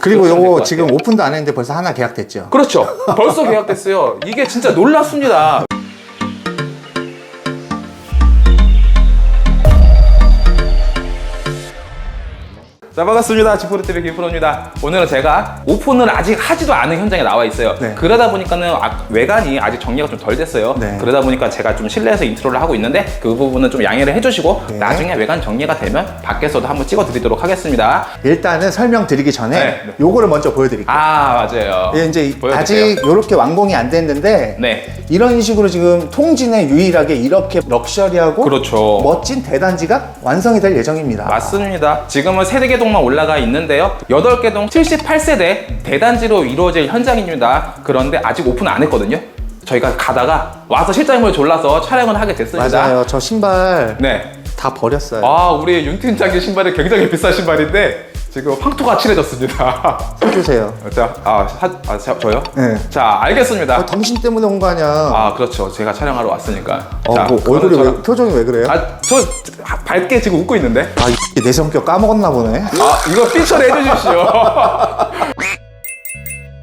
그리고 요거. 지금 오픈도 안 했는데 벌써 하나 계약됐죠? 그렇죠. 벌써 계약됐어요. 이게 진짜 놀랍습니다. 자 반갑습니다. 지프로TV 김프로입니다. 오늘은 제가 오픈을 아직 하지도 않은 현장에 나와 있어요. 네. 그러다 보니까는 아- 외관이 아직 정리가 좀 덜 됐어요. 네. 그러다 보니까 제가 좀 실내에서 인트로를 하고 있는데 그 부분은 좀 양해를 해주시고 네. 나중에 외관 정리가 되면 밖에서도 한번 찍어 드리도록 하겠습니다. 일단은 설명드리기 전에 네, 네. 요거를 먼저 보여드릴게요. 아 맞아요. 이게 이제 보여주세요. 아직 이렇게 완공이 안 됐는데 네. 이런 식으로 지금 통진에 유일하게 이렇게 럭셔리하고 그렇죠. 멋진 대단지가 완성이 될 예정입니다. 맞습니다. 지금은 세개 동만 올라가 있는데요. 8개 동 78세대 대단지로 이루어질 현장입니다. 그런데 아직 오픈 안 했거든요. 저희가 가다가 와서 실장님을 졸라서 촬영을 하게 됐습니다. 맞아요. 저 신발 네. 다 버렸어요. 아, 우리 윤 팀장님 신발이 굉장히 비싼 신발인데 지금 황토가 칠해졌습니다. 해주세요. 자, 아, 하, 아 자, 저요? 네. 자, 알겠습니다. 아, 당신 때문에 온 거 아니야. 아, 그렇죠. 제가 촬영하러 왔으니까. 어, 자, 뭐 그거는 얼굴이 왜, 저랑- 표정이 왜 그래요? 아, 아, 저 밝게 지금 웃고 있는데. 이내 성격 까먹었나 보네. 아, 이거 피처를 해주십시오.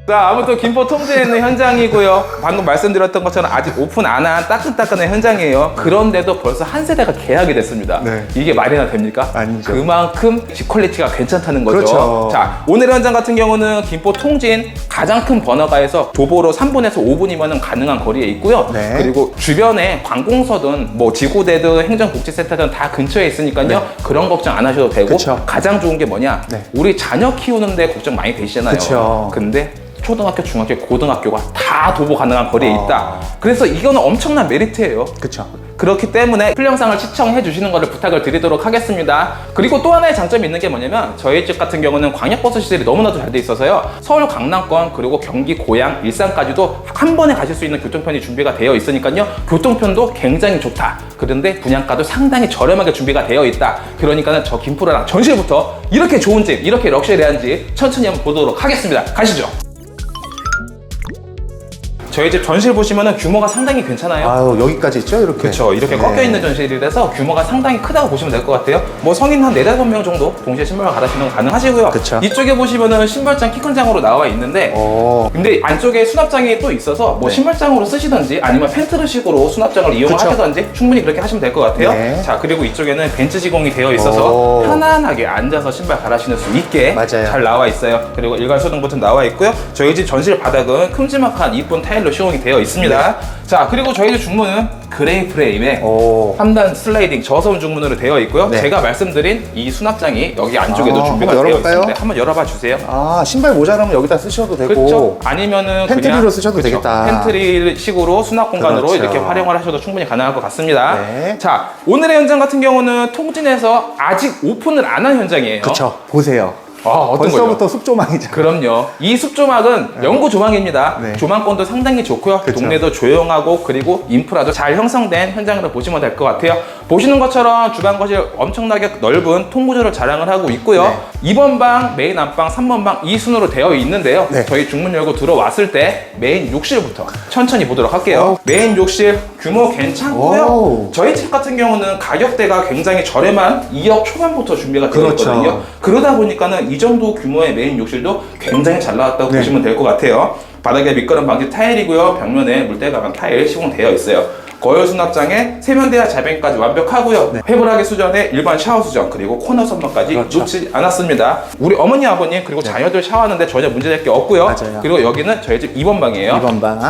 자, 아무튼 김포 통제에 있는 현장이고요. 방금 말씀드렸던 것처럼 아직 오픈 안 한 따끈따끈한 현장이에요. 그런데도 벌써 한 세대가 계약이 됐습니다. 네. 이게 말이나 됩니까? 아니죠. 그만큼 집 퀄리티가 괜찮다는 거죠. 그렇죠. 자, 오늘 현장 같은 경우는 김포 통진 가장 큰 번화가에서 도보로 3분에서 5분이면 가능한 거리에 있고요. 네. 그리고 주변에 관공서든 뭐 지구대든 행정복지센터든 다 근처에 있으니까요. 그런 걱정 안 하셔도 되고 네. 그쵸. 가장 좋은 게 뭐냐? 네. 우리 자녀 키우는데 걱정 많이 되시잖아요. 그쵸. 근데 초등학교, 중학교, 고등학교가 다 도보 가능한 거리에 아. 있다. 그래서 이거는 엄청난 메리트예요. 그쵸. 그렇기 때문에 필 영상을 시청해 주시는 것을 부탁을 드리도록 하겠습니다. 그리고 또 하나의 장점이 있는 게 뭐냐면 저희 집 같은 경우는 광역버스 시설이 너무나도 잘 돼 있어서요. 서울 강남권 그리고 경기 고양 일산까지도 한 번에 가실 수 있는 교통편이 준비가 되어 있으니까요. 교통편도 굉장히 좋다. 그런데 분양가도 상당히 저렴하게 준비가 되어 있다. 그러니까는 저 김프로랑 전실부터 이렇게 좋은 집, 이렇게 럭셔리한 집 천천히 한번 보도록 하겠습니다. 가시죠. 저희 집 전실 보시면은 규모가 상당히 괜찮아요. 아유, 여기까지 있죠? 이렇게. 그렇죠. 이렇게 네. 꺾여 있는 전실이라서 규모가 상당히 크다고 보시면 될 것 같아요. 뭐 성인 한 4, 5명 정도 동시에 신발을 갈아신는 거 가능하시고요. 그쵸. 이쪽에 보시면은 신발장 키 큰 장으로 나와 있는데 어, 근데 안쪽에 수납장이 또 있어서 뭐 네. 신발장으로 쓰시든지 아니면 팬트르식으로 수납장을 이용하시든지 충분히 그렇게 하시면 될 것 같아요. 네. 자 그리고 이쪽에는 벤츠 지공이 되어 있어서 오. 편안하게 앉아서 신발 갈아 신을 수 있게 맞아요. 잘 나와 있어요. 그리고 일괄 소등 버튼 나와 있고요. 저희 집 전실 바닥은 큼지막한 이쁜 타일로 시공이 되어 있습니다. 네. 자 그리고 저희 집 중문은 그레이 프레임에 오. 3단 슬라이딩 저소음 중문으로 되어 있고요. 네. 제가 말씀드린 이 수납장이 여기 안쪽에도 아, 준비가 한번 되어 열어볼까요? 있습니다. 한번 열어봐 주세요. 아, 신발 모자라면 여기다 쓰셔도 되고. 그렇죠. 아니면은 팬트리로 그냥 쓰셔도. 되겠다. 팬트리식으로 수납 공간으로 그렇죠. 이렇게 활용을 하셔도 충분히 가능할 것 같습니다. 네. 자, 오늘의 현장 같은 경우는 통진에서 아직 오픈을 안 한 현장이에요. 그쵸. 보세요. 아, 어떤? 벌써부터 숲조망이잖아. 그럼요. 이 숲조막은 영구 조망입니다. 네. 조망권도 상당히 좋고요. 그쵸. 동네도 조용하고 그리고 인프라도 잘 형성된 현장으로 보시면 될 것 같아요. 보시는 것처럼 주방 거실 엄청나게 넓은 통구조를 자랑을 하고 있고요. 네. 2번 방, 메인 안방, 3번 방 이 순으로 되어 있는데요. 네. 저희 중문 열고 들어왔을 때 메인 욕실부터 천천히 보도록 할게요. 오. 메인 욕실 규모 괜찮고요. 오. 저희 집 같은 경우는 가격대가 굉장히 저렴한 2억 초반부터 준비가 되어 그렇죠. 있거든요. 그러다 보니까는 이 정도 규모의 메인 욕실도 굉장히 잘 나왔다고 네. 보시면 될 것 같아요. 바닥에 미끄럼 방지 타일이고요. 벽면에 물때 가방 타일 시공되어 있어요. 거열 수납장에 세면대와 자변까지 완벽하고요. 해부라기 수전에 일반 샤워 수전 그리고 코너 선반까지 네. 그렇죠. 놓지 않았습니다. 우리 어머니 아버님 그리고 자녀들 샤워하는데 전혀 문제될 게 없고요. 맞아요. 그리고 여기는 저희 집 2번 방이에요. 2번 방.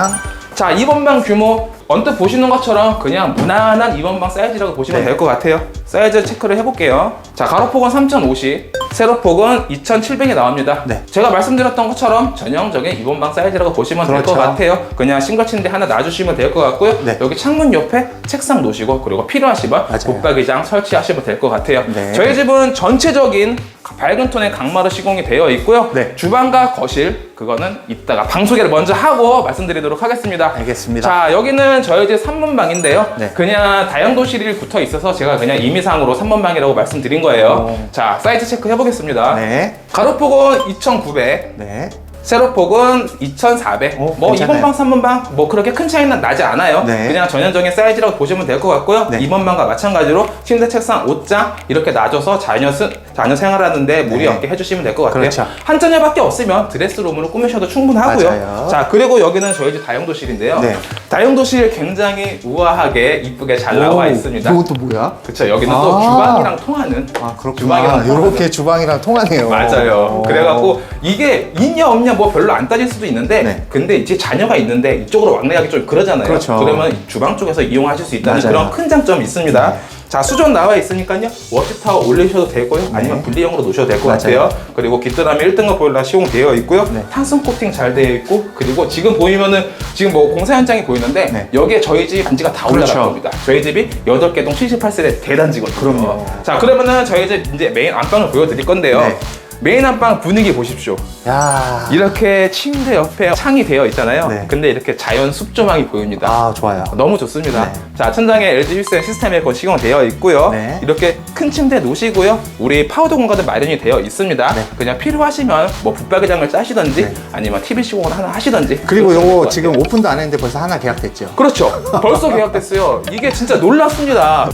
자, 2번 방 규모 언뜻 보시는 것처럼 그냥 무난한 2번 방 사이즈라고 보시면 네. 될것 같아요. 사이즈 체크를 해볼게요. 자, 가로폭은 3050, 세로폭은 2700이 나옵니다. 네. 제가 말씀드렸던 것처럼 전형적인 2번 방 사이즈라고 보시면 될것 그렇죠. 같아요. 그냥 싱글 침대 하나 놔주시면 될 것 같고요. 네. 여기 창문 옆에 책상 놓으시고 그리고 필요하시면. 붙박이장 설치하시면 될 것 같아요. 네. 저희 집은 전체적인 밝은 톤의 강마루 시공이 되어 있고요. 네. 주방과 거실 그거는 이따가 방 소개를 먼저 하고 말씀드리도록 하겠습니다. 알겠습니다. 자 여기는 저희 집 3번방인데요 네. 그냥 다용도실이 붙어 있어서 제가 그냥 임 의상으로 3번 방이라고 말씀드린 거예요 오. 자 사이즈 체크 해보겠습니다 네. 가로폭은 2900 네. 세로폭은 2400 오, 뭐 괜찮아요. 2번 방 3번 방 뭐 그렇게 큰 차이는 나지 않아요 네. 그냥 전형적인 사이즈라고 보시면 될 것 같고요 네. 2번 방과 마찬가지로 침대 책상 옷장 이렇게 놔줘서 자녀, 쓰, 자녀 생활하는데 무리 네. 없게 해주시면 될 것 같아요. 그렇죠. 한 자녀밖에 없으면 드레스룸으로 꾸미셔도 충분하고요. 맞아요. 자 그리고 여기는 저희 집 다용도실인데요. 네. 다용도실 굉장히 우아하게 이쁘게 잘 나와 오, 있습니다. 이것도 뭐야? 그렇죠. 여기는 또 아. 주방이랑 통하는 아 그렇구나. 주방이랑 이렇게 주방이랑 통하네요. 맞아요. 오. 그래갖고 이게 있냐 없냐 뭐 별로 안 따질 수도 있는데 네. 근데 이제 자녀가 있는데 이쪽으로 왕래하기 좀 그러잖아요. 그렇죠. 러면 주방 쪽에서 이용하실 수 있다는 맞아요. 그런 큰 장점이 있습니다. 네. 자 수전 나와 있으니까요 워시타워 올리셔도 되고요 아니면 분리형으로 놓으셔도 될것 네. 같아요 그리고 귀뚜라미 1등급 보일러 시공되어 있고요 네. 탄성 코팅 잘 되어 있고 그리고 지금 보이면은 지금 뭐 공사 현장이 보이는데 네. 여기에 저희 집 반지가 다 그렇죠. 올라갈 겁니다 저희 집이 8개동 78세대 대단지거든요 그럼요. 자 그러면은 저희 집 이제 메인 안방을 보여드릴 건데요 네. 메인 안방 분위기 보십시오. 야. 이렇게 침대 옆에 창이 되어 있잖아요. 네. 근데 이렇게 자연 숲조망이 보입니다. 아 좋아요. 너무 좋습니다. 네. 자, 천장에 LG 휘센 시스템 에어컨 시공되어 있고요. 네. 이렇게 큰 침대 놓으시고요. 우리 파우더 공간도 마련이 되어 있습니다. 네. 그냥 필요하시면 뭐 붙박이장을 짜시던지 네. 아니면 TV 시공을 하나 하시던지. 그리고 요거. 지금 오픈도 안 했는데 벌써 하나 계약됐죠. 그렇죠. 벌써 계약됐어요. 이게 진짜 놀랍습니다.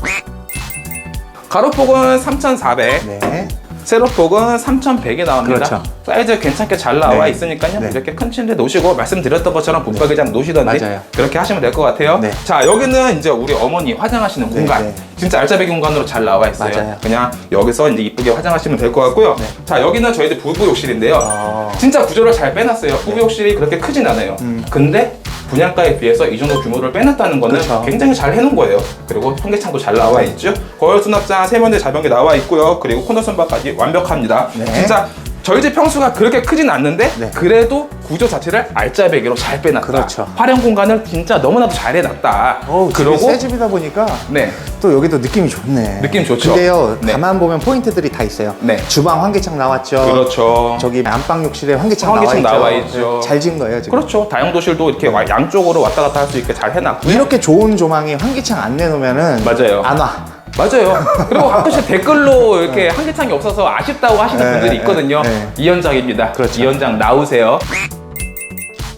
가로폭은 3,400, 네. 세로폭은 3,100이 나옵니다. 그렇죠. 사이즈 괜찮게 잘 나와 네. 있으니까요. 네. 이렇게 큰 침대 놓으시고 말씀드렸던 것처럼 붙박이장 놓으시던지 맞아요. 그렇게 하시면 될 것 같아요. 네. 자 여기는 이제 우리 어머니 화장하시는 네, 공간. 네. 진짜 알짜배기 공간으로 잘 나와 있어요. 맞아요. 그냥 여기서 이제 이쁘게 화장하시면 될 것 같고요. 네. 자 여기는 저희들 부부 욕실인데요. 아. 진짜 구조를 잘 빼놨어요. 부부 욕실이 그렇게 크진 않아요. 음. 근데 분양가에 비해서 이 정도 규모를 빼놨다는 거는 그렇죠. 굉장히 잘 해놓은 거예요. 그리고 통계창도 잘 나와 있죠. 거울 수납장 세면대 자변기 나와 있고요. 그리고 코너 선박까지 완벽합니다. 네. 진짜 저희 집 평수가 그렇게 크진 않는데 네. 그래도 구조 자체를 알짜배기로 잘 빼놨다. 그렇죠. 활용 공간을 진짜 너무나도 잘 해놨다. 어우, 집이 그리고 새 집이다 보니까 네. 또 여기도 느낌이 좋네. 느낌 좋죠? 근데요, 네. 가만 보면 포인트들이 다 있어요. 네. 주방 환기창 나왔죠. 그렇죠. 저기 안방 욕실에 환기창, 환기창 나와 나와 있죠. 있죠. 잘 지은 거예요, 지금. 그렇죠. 다용도실도 이렇게 와- 양쪽으로 왔다 갔다 할 수 있게 잘 해놨고요. 이렇게 좋은 조망이 환기창 안 내놓으면은 맞아요. 안 와. 맞아요. 그리고 가끔씩 댓글로 이렇게 한계창이 없어서 아쉽다고 하시는 네, 분들이 네, 있거든요. 네. 이 현장입니다. 그렇죠. 이 현장 나오세요.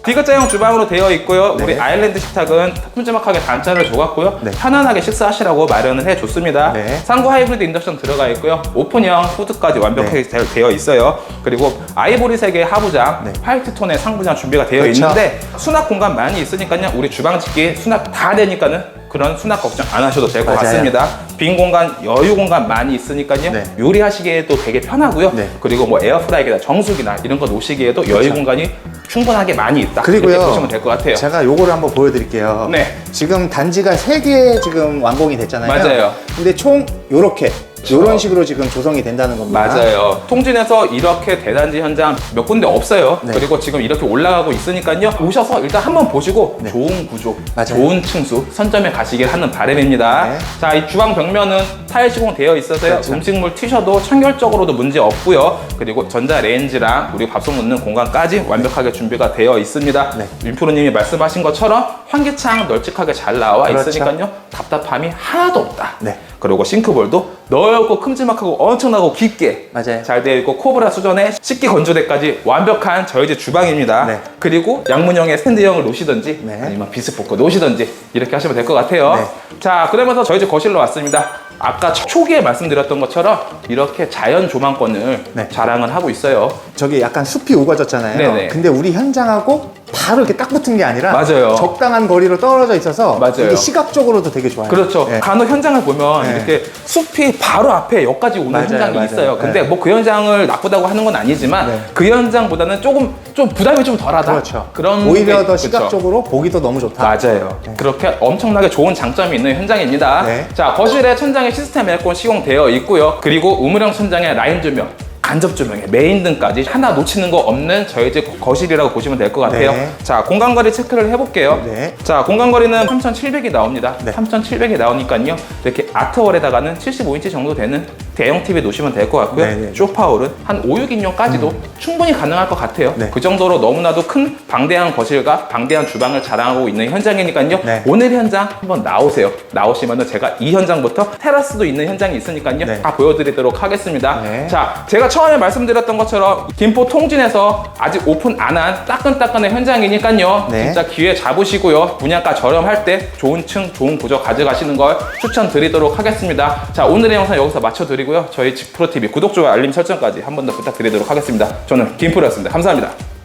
디귿자형 주방으로 되어 있고요. 네. 우리 아일랜드 식탁은 큼지막하게 단차를 줘갖고요. 네. 편안하게 식사하시라고 마련을 해줬습니다. 네. 상부 하이브리드 인덕션 들어가 있고요. 오픈형 후드까지 완벽하게 잘 되어 있어요. 그리고 아이보리색의 하부장, 네. 화이트 톤의 상부장 준비가 되어 그렇죠. 있는데 수납 공간 많이 있으니까요. 우리 주방 짓기 수납 다 되니까는 그런 수납 걱정 안 하셔도 될 것 맞아요. 같습니다. 빈 공간, 여유 공간 많이 있으니까요. 네. 요리하시기에도 되게 편하고요. 네. 그리고 뭐 에어프라이기나 정수기나 이런 거 놓으시기에도 여유 공간이 충분하게 많이 있다. 그리고요. 이렇게 보시면 될 것 같아요. 제가 요거를 한번 보여드릴게요. 네. 지금 단지가 세 개 지금 완공이 됐잖아요. 맞아요. 근데 총 요렇게 요런 식으로 지금 조성이 된다는 겁니다. 맞아요. 통진에서 이렇게 대단지 현장 몇 군데 없어요. 네. 그리고 지금 이렇게 올라가고 있으니까요. 오셔서 일단 한번 보시고 네. 좋은 구조, 맞아요. 좋은 층수 선점에 가시길 하는 바람입니다. 네. 자, 이 주방 벽면은 타일 시공 되어 있어서요. 그렇죠. 음식물 튀셔도 청결적으로도 문제 없고요. 그리고 전자 레인지랑 우리 밥솥 넣는 공간까지 완벽하게 준비가 되어 있습니다. 네. 윤프로님이 말씀하신 것처럼 환기창 널찍하게 잘 나와 그렇죠. 있으니까요. 답답함이 하나도 없다. 네. 그리고 싱크볼도 넓고 큼지막하고 엄청나고 깊게 맞아요. 잘 되어 있고 코브라 수전에 식기 건조대까지 완벽한 저희 집 주방입니다. 네. 그리고 양문형의 스탠드형을 놓으시든지 네. 아니면 비스포크 놓으시든지 이렇게 하시면 될 것 같아요. 네. 자 그러면서 저희 집 거실로 왔습니다. 아까 초기에 말씀드렸던 것처럼 이렇게 자연 조망권을 네. 자랑을 하고 있어요. 저기 약간 숲이 우거졌잖아요. 네네. 근데 우리 현장하고 바로 이렇게 딱 붙은 게 아니라 맞아요. 적당한 거리로 떨어져 있어서 맞아요. 이게 시각적으로도 되게 좋아요. 그렇죠. 네. 간혹 현장을 보면 네. 이렇게 숲이 바로 앞에 여기까지 오는 맞아요, 현장이 맞아요. 있어요. 근데 네. 뭐그 현장을 나쁘다고 하는 건 아니지만 네. 그 현장보다는 조금 좀 부담이 좀 덜하다. 그렇죠. 그런 오히려 게- 더 그렇죠. 시각적으로 보기도 너무 좋다. 맞아요. 그렇게 엄청나게 좋은 장점이 있는 현장입니다. 네. 자, 거실에 천장에 시스템 에어컨 시공되어 있고요. 그리고 우물형 천장에 라인 조명, 간접 조명에 메인 등까지 하나 놓치는 거 없는 저희 집 거실이라고 보시면 될 것 같아요. 네. 자, 공간거리 체크를 해볼게요. 네. 자, 공간거리는 3,700이 나옵니다. 네. 3,700이 나오니까요. 이렇게 아트월에다가는 75인치 정도 되는 대형 TV 놓으시면 될 것 같고요. 네, 네, 네. 쇼파울은 한 5, 6인용까지도 충분히 가능할 것 같아요. 네. 그 정도로 너무나도 큰 방대한 거실과 방대한 주방을 자랑하고 있는 현장이니까요. 네. 오늘 현장 한번 나오세요. 나오시면 제가 이 현장부터 테라스도 있는 현장이 있으니까요. 네. 다 보여드리도록 하겠습니다. 네. 자, 제가 처음에 말씀드렸던 것처럼 김포 통진에서 아직 오픈 안 한 따끈따끈한 현장이니까요. 네. 진짜 기회 잡으시고요. 분양가 저렴할 때 좋은 층, 좋은 구조 가져가시는 걸 추천드리도록 하겠습니다. 자, 오늘의 영상 여기서 마쳐드리고 부탁드리고요. 저희 직프로TV 구독, 좋아요, 알림 설정까지 한 번 더 부탁드리도록 하겠습니다. 저는 김프로였습니다. 감사합니다.